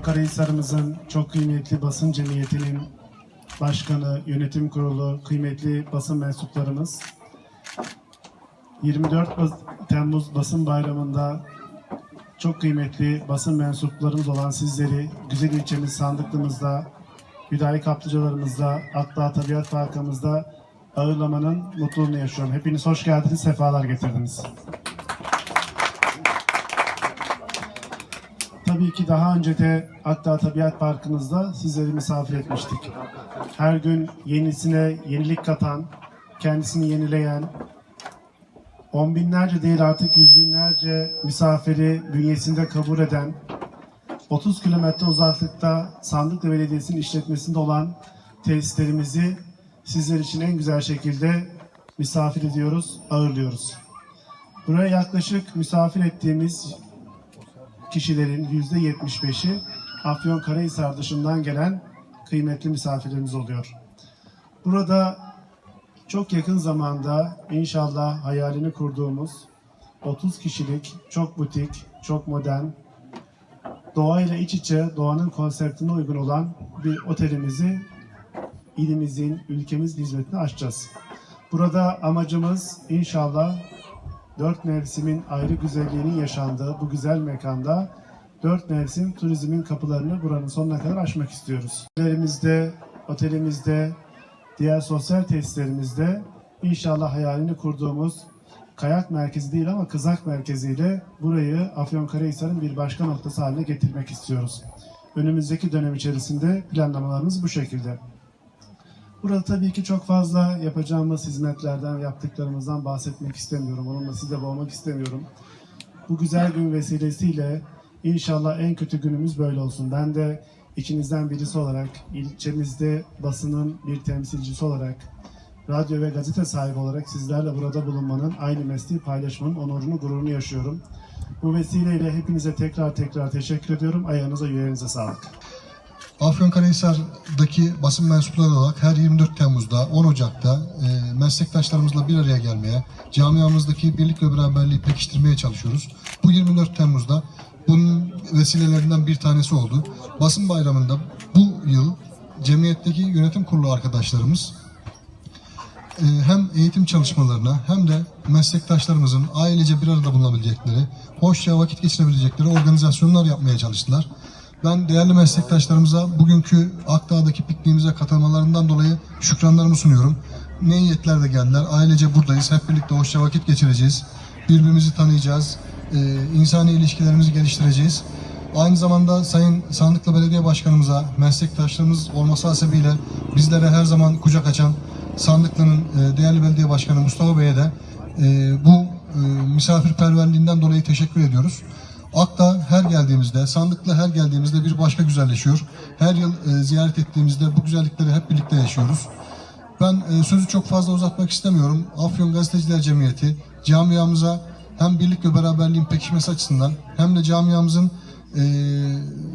Karahisar'ımızın çok kıymetli basın cemiyetinin başkanı, yönetim kurulu, kıymetli basın mensuplarımız 24 Bas- Temmuz Basın Bayramı'nda çok kıymetli basın mensuplarımız olan sizleri güzel ilçemiz Sandıklımızda, Hüdayi Kaplıcalarımızda, Akdağ Tabiat Parkımızda ağırlamanın mutluluğunu yaşıyorum. Hepiniz hoş geldiniz, sefalar getirdiniz. Tabii ki daha önce de Akdağ Tabiat Parkımızda sizleri misafir etmiştik. Her gün yenisine yenilik katan, kendisini yenileyen, on binlerce değil artık yüz binlerce misafiri bünyesinde kabul eden, 30 kilometre uzaklıkta Sandıklı Belediyesi'nin işletmesinde olan tesislerimizi sizler için en güzel şekilde misafir ediyoruz, ağırlıyoruz. Buraya yaklaşık misafir ettiğimiz kişilerin yüzde 75'i Afyonkarahisar dışından gelen kıymetli misafirlerimiz oluyor. Burada çok yakın zamanda inşallah hayalini kurduğumuz 30 kişilik çok butik, çok modern, doğayla iç içe, doğanın konseptine uygun olan bir otelimizi ilimizin, ülkemizin hizmetine açacağız. Burada amacımız inşallah dört mevsimin ayrı güzelliğinin yaşandığı bu güzel mekanda dört mevsim turizmin kapılarını buranın sonuna kadar açmak istiyoruz. Otelimizde, otelimizde, diğer sosyal tesislerimizde inşallah hayalini kurduğumuz kayak merkezi değil ama kızak merkeziyle burayı Afyonkarahisar'ın bir başka noktası haline getirmek istiyoruz. Önümüzdeki dönem içerisinde planlamalarımız bu şekilde. Burada tabii ki çok fazla yapacağımız hizmetlerden, yaptıklarımızdan bahsetmek istemiyorum. Onunla sizi de boğmak istemiyorum. Bu güzel gün vesilesiyle inşallah en kötü günümüz böyle olsun. Ben de içinizden birisi olarak, ilçemizde basının bir temsilcisi olarak, radyo ve gazete sahibi olarak sizlerle burada bulunmanın, aynı mesleği paylaşmanın onurunu, gururunu yaşıyorum. Bu vesileyle hepinize tekrar tekrar teşekkür ediyorum. Ayağınıza, yüreğinize sağlık. Afyonkarahisar'daki basın mensupları olarak her 24 Temmuz'da 10 Ocak'ta e, meslektaşlarımızla bir araya gelmeye, camiamızdaki birlik ve beraberliği pekiştirmeye çalışıyoruz. Bu 24 Temmuz'da bunun vesilelerinden bir tanesi oldu. Basın bayramında bu yıl cemiyetteki yönetim kurulu arkadaşlarımız e, hem eğitim çalışmalarına hem de meslektaşlarımızın ailece bir arada bulunabilecekleri, hoşça vakit geçirebilecekleri organizasyonlar yapmaya çalıştılar. Ben değerli meslektaşlarımıza bugünkü Akdağ'daki pikniğimize katılmalarından dolayı şükranlarımı sunuyorum. Ne niyetlerle geldiler. Ailece buradayız. Hep birlikte hoşça vakit geçireceğiz. Birbirimizi tanıyacağız. Ee, insani ilişkilerimizi geliştireceğiz. Aynı zamanda Sayın Sandıklı Belediye Başkanımıza, meslektaşlarımız olması hasebiyle bizlere her zaman kucak açan Sandıklı'nın e, değerli belediye başkanı Mustafa Bey'e de e, bu e, misafirperverliğinden dolayı teşekkür ediyoruz. Akta her geldiğimizde, sandıkla her geldiğimizde bir başka güzelleşiyor. Her yıl e, ziyaret ettiğimizde bu güzellikleri hep birlikte yaşıyoruz. Ben e, sözü çok fazla uzatmak istemiyorum. Afyon Gazeteciler Cemiyeti camiamıza hem birlik ve beraberliğin pekişmesi açısından hem de camiamızın e,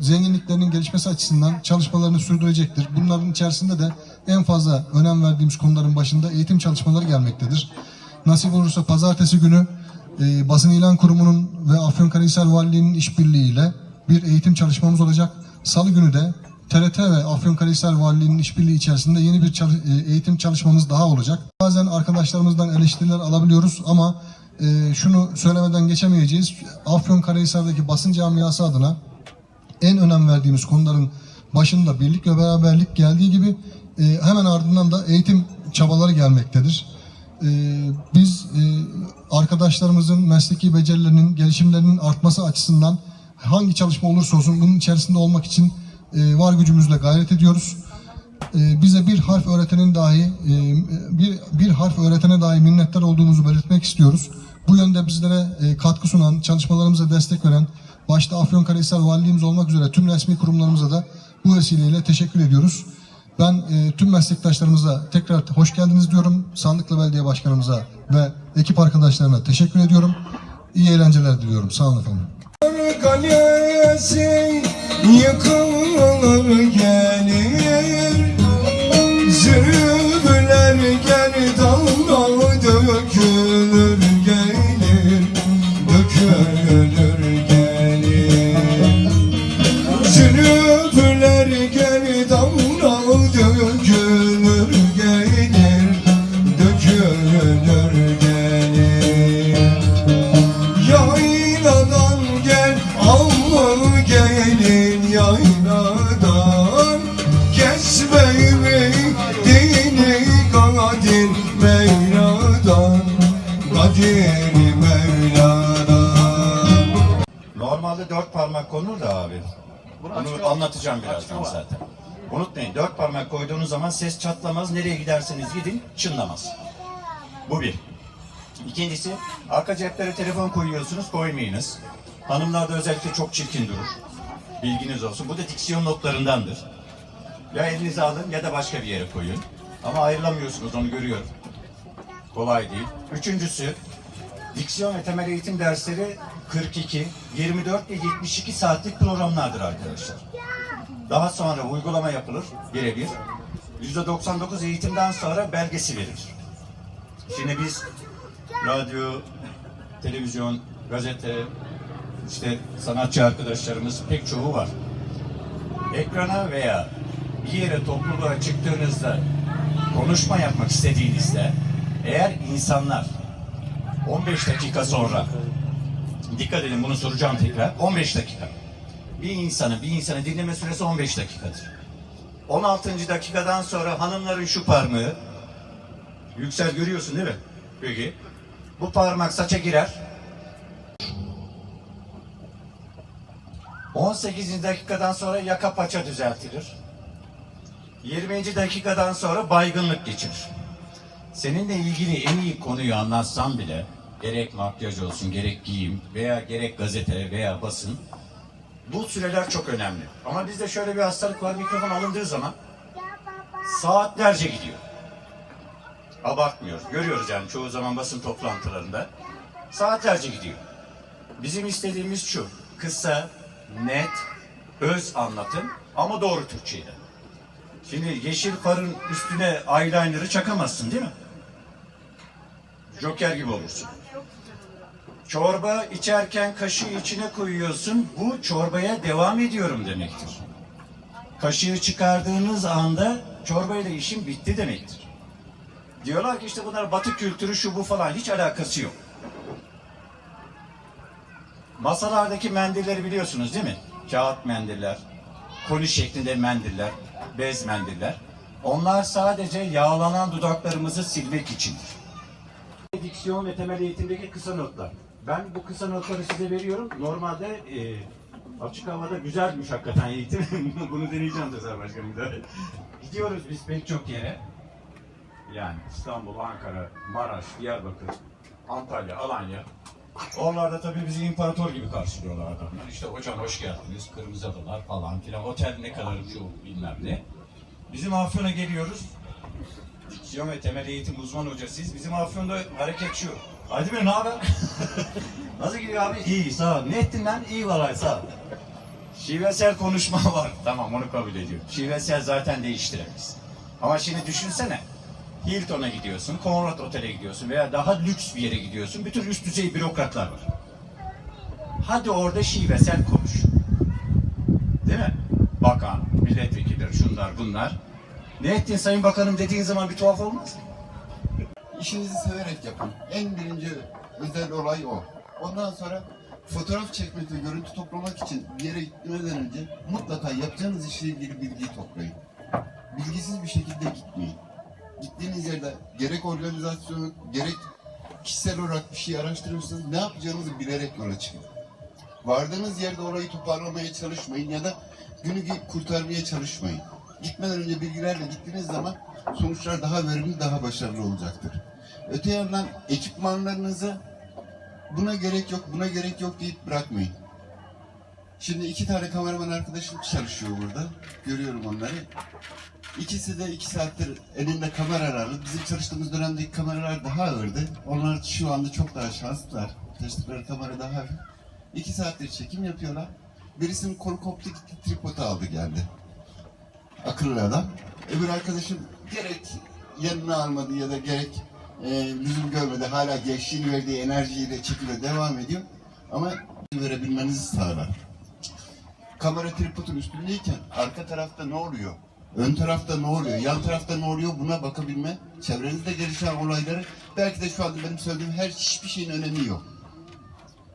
zenginliklerinin gelişmesi açısından çalışmalarını sürdürecektir. Bunların içerisinde de en fazla önem verdiğimiz konuların başında eğitim çalışmaları gelmektedir. Nasip olursa pazartesi günü e, Basın İlan Kurumu'nun ve Afyonkarahisar Valiliği'nin işbirliğiyle bir eğitim çalışmamız olacak. Salı günü de TRT ve Afyonkarahisar Valiliği'nin işbirliği içerisinde yeni bir çalı- e, eğitim çalışmamız daha olacak. Bazen arkadaşlarımızdan eleştiriler alabiliyoruz ama e, şunu söylemeden geçemeyeceğiz. Afyonkarahisar'daki basın camiası adına en önem verdiğimiz konuların başında birlik ve beraberlik geldiği gibi e, hemen ardından da eğitim çabaları gelmektedir. E, biz e, arkadaşlarımızın mesleki becerilerinin, gelişimlerinin artması açısından hangi çalışma olursa olsun bunun içerisinde olmak için e, var gücümüzle gayret ediyoruz. E, bize bir harf öğretenin dahi e, bir, bir harf öğretene dahi minnettar olduğumuzu belirtmek istiyoruz. Bu yönde bizlere e, katkı sunan, çalışmalarımıza destek veren, başta Afyonkarahisar Valiliğimiz olmak üzere tüm resmi kurumlarımıza da bu vesileyle teşekkür ediyoruz. Ben e, tüm meslektaşlarımıza tekrar hoş geldiniz diyorum. Sandıklı Belediye Başkanımıza ve ekip arkadaşlarına teşekkür ediyorum. İyi eğlenceler diliyorum. Sağ olun efendim. kalesi yıkılır gelir Kadir Mevla'dan Normalde dört parmak konur da abi. Bunu anlatacağım birazdan zaten. Unutmayın dört parmak koyduğunuz zaman ses çatlamaz. Nereye giderseniz gidin çınlamaz. Bu bir. İkincisi arka ceplere telefon koyuyorsunuz koymayınız. Hanımlarda özellikle çok çirkin durur. Bilginiz olsun. Bu da diksiyon notlarındandır. Ya elinize alın ya da başka bir yere koyun. Ama ayrılamıyorsunuz onu görüyorum. Kolay değil. Üçüncüsü Diksiyon ve temel eğitim dersleri 42, 24 ve 72 saatlik programlardır arkadaşlar. Daha sonra uygulama yapılır birebir. %99 eğitimden sonra belgesi verilir. Şimdi biz radyo, televizyon, gazete, işte sanatçı arkadaşlarımız pek çoğu var. Ekrana veya bir yere topluluğa çıktığınızda konuşma yapmak istediğinizde eğer insanlar 15 dakika sonra dikkat edin bunu soracağım tekrar 15 dakika bir insanı bir insanı dinleme süresi 15 dakikadır 16. dakikadan sonra hanımların şu parmağı yüksel görüyorsun değil mi? Peki bu parmak saça girer 18. dakikadan sonra yaka paça düzeltilir 20. dakikadan sonra baygınlık geçirir Seninle ilgili en iyi konuyu anlatsam bile gerek makyaj olsun, gerek giyim veya gerek gazete veya basın bu süreler çok önemli. Ama bizde şöyle bir hastalık var mikrofon alındığı zaman saatlerce gidiyor. Abartmıyoruz. Görüyoruz yani çoğu zaman basın toplantılarında saatlerce gidiyor. Bizim istediğimiz şu kısa, net, öz anlatım ama doğru Türkçeyle. Şimdi yeşil farın üstüne eyeliner'ı çakamazsın değil mi? Joker gibi olursun. Çorba içerken kaşığı içine koyuyorsun. Bu çorbaya devam ediyorum demektir. Kaşığı çıkardığınız anda çorbayla işim bitti demektir. Diyorlar ki işte bunlar batı kültürü şu bu falan hiç alakası yok. Masalardaki mendilleri biliyorsunuz değil mi? Kağıt mendiller, koli şeklinde mendiller, bez mendiller. Onlar sadece yağlanan dudaklarımızı silmek içindir. Diksiyon ve temel eğitimdeki kısa notlar. Ben bu kısa notları size veriyorum. Normalde e, açık havada güzelmiş hakikaten eğitim. Bunu deneyeceğim Sezer Başkanım da. Gidiyoruz biz pek çok yere. Yani İstanbul, Ankara, Maraş, Diyarbakır, Antalya, Alanya. Oralarda tabii bizi imparator gibi karşılıyorlar adamlar. İşte hocam hoş geldiniz, kırmızı adalar falan filan. Otel ne kadar şu bilmem ne. Bizim Afyon'a geliyoruz. Diksiyon ve temel eğitim uzman hocasıyız. Bizim Afyon'da hareket şu. Hadi be ne haber? Nasıl gidiyor abi? İyi sağ ol. Ne ettin lan? İyi vallahi sağ ol. Şivesel konuşma var. Tamam onu kabul ediyorum. Şivesel zaten değiştiremeyiz. Ama şimdi düşünsene. Hilton'a gidiyorsun, Conrad Otel'e gidiyorsun veya daha lüks bir yere gidiyorsun. Bütün üst düzey bürokratlar var. Hadi orada şivesel konuş. Değil mi? Bakan, milletvekilleri, şunlar bunlar. Ne ettin Sayın Bakanım dediğin zaman bir tuhaf olmaz mı? İşinizi severek yapın. En birinci özel olay o. Ondan sonra fotoğraf çekmek ve görüntü toplamak için bir yere gitmeden önce mutlaka yapacağınız işle ilgili bilgiyi toplayın. Bilgisiz bir şekilde gitmeyin. Gittiğiniz yerde gerek organizasyonu gerek kişisel olarak bir şey araştırıyorsanız ne yapacağınızı bilerek yola çıkın. Vardığınız yerde orayı toparlamaya çalışmayın ya da günü kurtarmaya çalışmayın. Gitmeden önce bilgilerle gittiğiniz zaman sonuçlar daha verimli, daha başarılı olacaktır. Öte yandan ekipmanlarınızı buna gerek yok, buna gerek yok deyip bırakmayın. Şimdi iki tane kameraman arkadaşım çalışıyor burada. Görüyorum onları. İkisi de iki saattir elinde kameralarla. Bizim çalıştığımız dönemdeki kameralar daha ağırdı. Onlar şu anda çok daha şanslılar. Taşıdıkları kamera daha hafif. İki saattir çekim yapıyorlar. Birisinin kolu koptu gitti tripodu aldı geldi. Akıllı adam. Öbür arkadaşım gerek yanına almadı ya da gerek e, lüzum görmedi. Hala gençliğini verdiği enerjiyle çekime devam ediyor. Ama verebilmenizi sağlar. kamera tripodun üstündeyken arka tarafta ne oluyor? Ön tarafta ne oluyor? Yan tarafta ne oluyor? Buna bakabilme. Çevrenizde gelişen olayları belki de şu anda benim söylediğim her hiçbir şeyin önemi yok.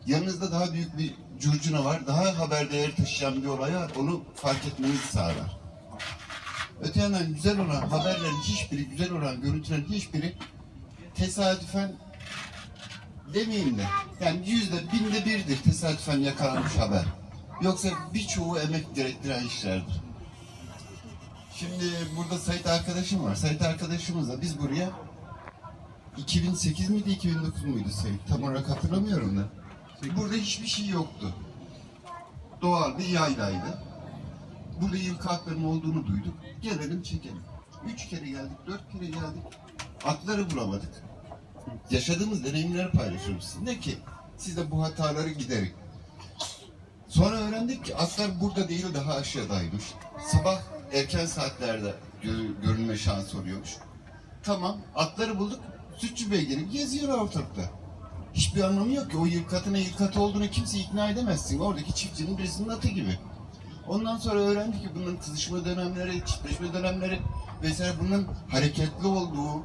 Yanınızda daha büyük bir curcuna var. Daha haber değeri taşıyan bir olay var. Onu fark etmenizi sağlar. Öte yandan güzel olan haberlerin hiçbiri, güzel olan görüntülerin hiçbiri tesadüfen demeyeyim de yani yüzde binde birdir tesadüfen yakalanmış haber. Yoksa birçoğu emek gerektiren işlerdir. Şimdi burada Sait arkadaşım var. Sait arkadaşımızla biz buraya 2008 miydi 2009 muydu Sait? Tam olarak hatırlamıyorum da. Burada hiçbir şey yoktu. Doğal bir yaylaydı. Burada yılkı atların olduğunu duyduk. Gelelim çekelim. Üç kere geldik, dört kere geldik. Atları bulamadık. Yaşadığımız deneyimleri paylaşıyoruz sizinle ki siz de bu hataları giderin. Sonra öğrendik ki atlar burada değil daha aşağıdaymış. Sabah erken saatlerde gö- görünme şansı oluyormuş. Tamam atları bulduk. Sütçü Bey gelip geziyor ortalıkta. Hiçbir anlamı yok ki. O yılkatına yılkatı olduğunu kimse ikna edemezsin. Oradaki çiftçinin birisinin atı gibi. Ondan sonra öğrendik ki bunun kızışma dönemleri, çiftleşme dönemleri vesaire bunun hareketli olduğu,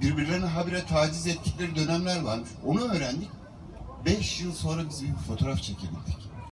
birbirlerine habire taciz ettikleri dönemler varmış. Onu öğrendik. Beş yıl sonra biz bir fotoğraf çekebildik.